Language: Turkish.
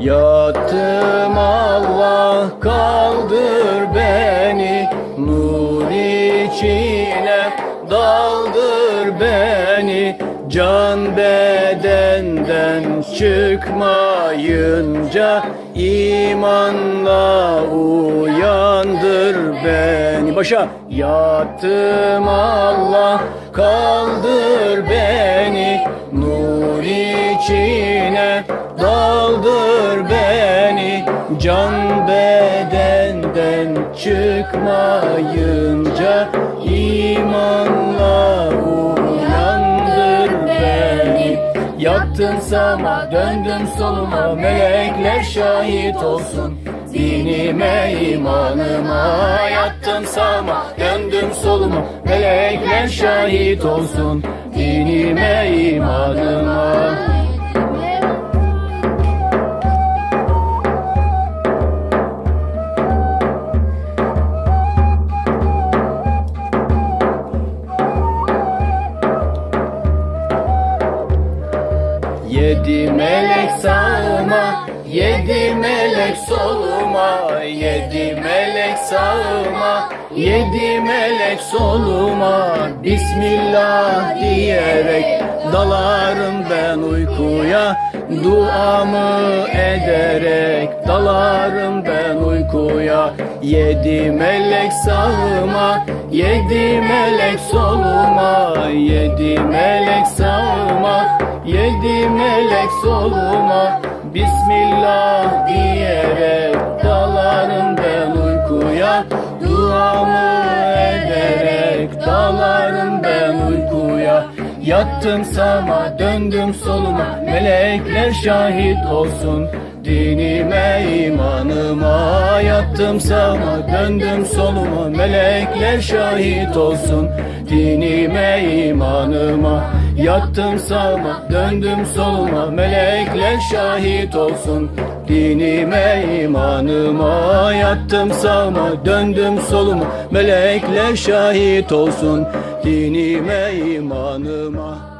Yattım Allah kaldır beni. Nur içine daldır beni. Can bedenden çıkmayınca imanla uyandır beni. Başa yattım Allah kaldır beni Can bedenden çıkmayınca imanla uyandır beni. Yattım sama döndüm soluma melekler şahit olsun. Dinime imanıma yattım sama döndüm soluma melekler şahit olsun. Dinime imanıma Yedi melek sağıma, yedi melek soluma, yedi melek sağıma, yedi melek soluma. Bismillah diyerek dalarım ben uykuya, duamı ederek dalarım ben uykuya. Yedi melek sağıma, yedi melek soluma, yedi melek sağıma. Yedi melek soluma Bismillah diyerek Dalarım ben uykuya Duamı ederek Dalarım ben uykuya Yattım sama döndüm soluma Melekler şahit olsun Dinime imanıma Yattım sama döndüm soluma Melekler şahit olsun Dinime imanıma Yattım sağıma döndüm soluma. Melekler şahit olsun. Dinime imanıma. Yattım sağıma döndüm soluma. Melekler şahit olsun. Dinime imanıma